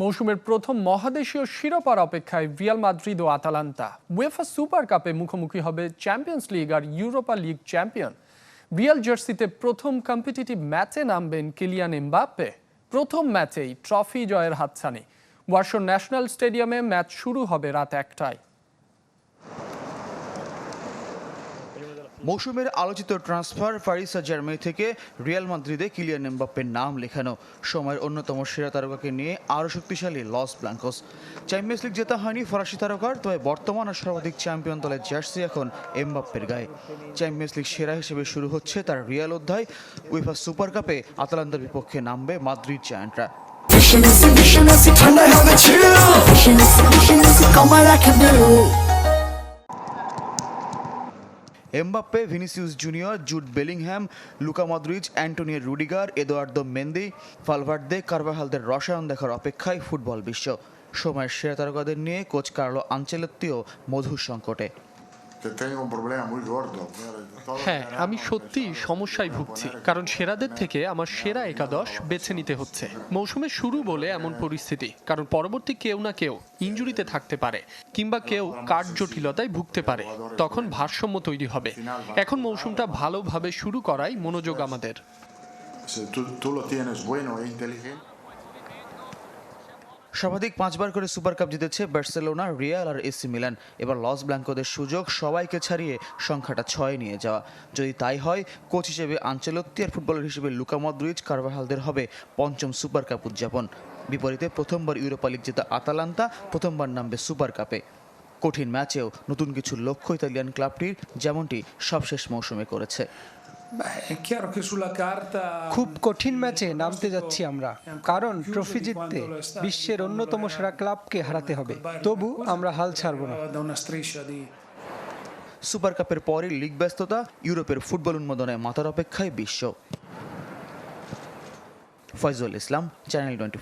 মৌসুমের প্রথম মহাদেশীয় শিরোপার অপেক্ষায় রিয়াল মাদ্রিদ ও আতালান্তা উয়েফা সুপার কাপে মুখোমুখি হবে চ্যাম্পিয়ন্স লিগ আর ইউরোপা লিগ চ্যাম্পিয়ন। রিয়াল জার্সিতে প্রথম কম্পিটিটিভ ম্যাচে নামবেন কিলিয়ান এমবাপ্পে। প্রথম ম্যাচেই ট্রফি জয়ের হাতছানি। ওয়ার্শো ন্যাশনাল স্টেডিয়ামে ম্যাচ শুরু হবে রাত একটায়। মৌসুমের আলোচিত ট্রান্সফার ফারিসা জার্মানি থেকে রিয়াল মাদ্রিদে কিলিয়ান এমবাপ্পের নাম লেখানো। সময়ের অন্যতম সেরা তারকাকে নিয়ে আরও শক্তিশালী লস ব্লাঙ্কোস। চ্যাম্পিয়ন্স লিগ জেতা হয়নি ফরাসি তারকার, তবে বর্তমান আর সর্বাধিক চ্যাম্পিয়ন দলের জার্সি এখন এমবাপ্পের গায়ে। চ্যাম্পিয়ন্স লিগ সেরা হিসেবে শুরু হচ্ছে তার রিয়াল অধ্যায়। উইফা সুপার কাপে আতালান্তার বিপক্ষে নামবে মাদ্রিদ জায়ান্টরা। ঠান্ডায় হবে Mbappe, Vinicius junior Jude Bellingham Luka Modric Antonio Rudiger, Eduardo Mendy Valverde কার্বাহালদের রসায়ন দেখার অপেক্ষায় ফুটবল বিশ্ব। সময়ের সেরা তারকাদের নিয়ে কোচ কার্লো আঞ্চেলত্তিও মধুর সংকটে। হ্যাঁ আমি সত্যি সমস্যায় ভুগছি কারণ সেরাদের থেকে আমার সেরা একাদশ বেছে নিতে হচ্ছে। মৌসুমের শুরু বলে এমন পরিস্থিতি কারণ পরবর্তী কেউ না কেউ ইঞ্জুরিতে থাকতে পারে কিংবা কেউ কাঠ জটিলতায় ভুগতে পারে তখন ভারসাম্য তৈরি হবে। এখন মৌসুমটা ভালোভাবে শুরু করাই মনোযোগ আমাদের। সর্বাধিক পাঁচবার করে সুপার কাপ জিতেছে বার্সেলোনা, রিয়াল আর এসি মিলান। এবার লস ব্ল্যাঙ্কোদের সুযোগ, সবাইকে ছাড়িয়ে সংখ্যাটা ছয় নিয়ে যাওয়া। যদি তাই হয়, কোচ হিসেবে আঞ্চলত্তি আর ফুটবলার হিসেবে লুকা মদ্রিজ কারবাহালদের হবে পঞ্চম সুপার কাপ উদযাপন। বিপরীতে প্রথমবার ইউরোপা লিগ জেতা আতালান্তা, প্রথমবার নামবে সুপার কাপে। কঠিন ম্যাচেও নতুন কিছু লক্ষ্য ইতালিয়ান ক্লাবটির, যেমনটি সবশেষ মৌসুমে করেছে। খুব কঠিন ম্যাচে নামতে যাচ্ছি আমরা। কারণ ট্রফি জিততে বিশ্বের অন্যতম সেরা ক্লাবকে হারাতে হবে। তবু আমরা হাল ছাড়বো না। সুপার কাপের পরই লিগ ব্যস্ততা ইউরোপের ফুটবল উন্মোদনে মাতার অপেক্ষায় বিশ্ব। ফয়জুল ইসলাম চ্যানেল টোয়েন্টি